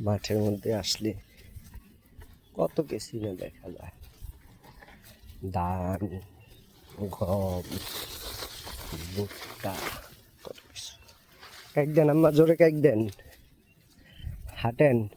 মাঠের মধ্যে আসলে কত কিছু না দেখা যায়। ধান, গম, ভুট্টা, কত কিছু। একদিন আম্মা, জোরে কেক দেন। হাঁটেন।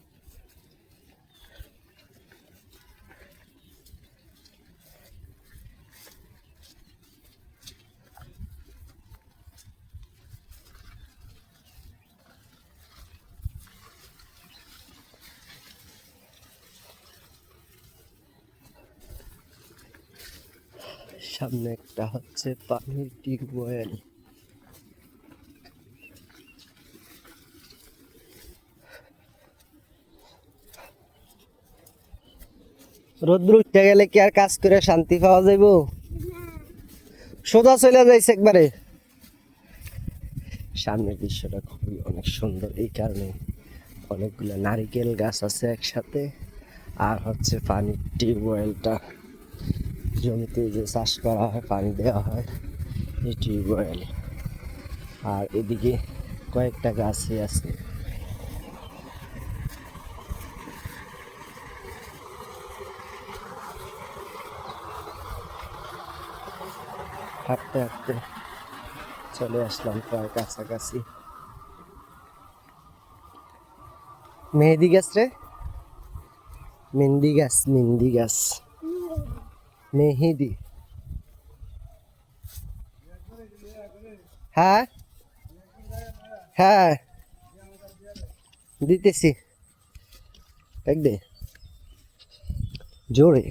সামনে একটা হচ্ছে পানির টিউবওয়েল রোদ্র উঠতে গেলে কি আর কাজ করে শান্তি পাওয়া যাইব? সোজা চলে যাইছে একবারে। সামনের দৃশ্যটা খুবই অনেক সুন্দর, এই কারণে অনেকগুলো নারিকেল গাছ আছে একসাথে, আর হচ্ছে পানির টিউবওয়েলটা জমিতে যে চাষ করা হয়, পানি দেওয়া হয় এই টিউবওয়েল আর এদিকে কয়েকটা গাছই আছে। হাঁটতে হাঁটতে চলে আসলাম প্রায় কাছাকাছি। মেহেদি গাছ রে? মেহেন্দি গাছ মেহেন্দি গাছ। মেহেদি হ্যাঁ হ্যাঁ দিতেছি এক দে জোরে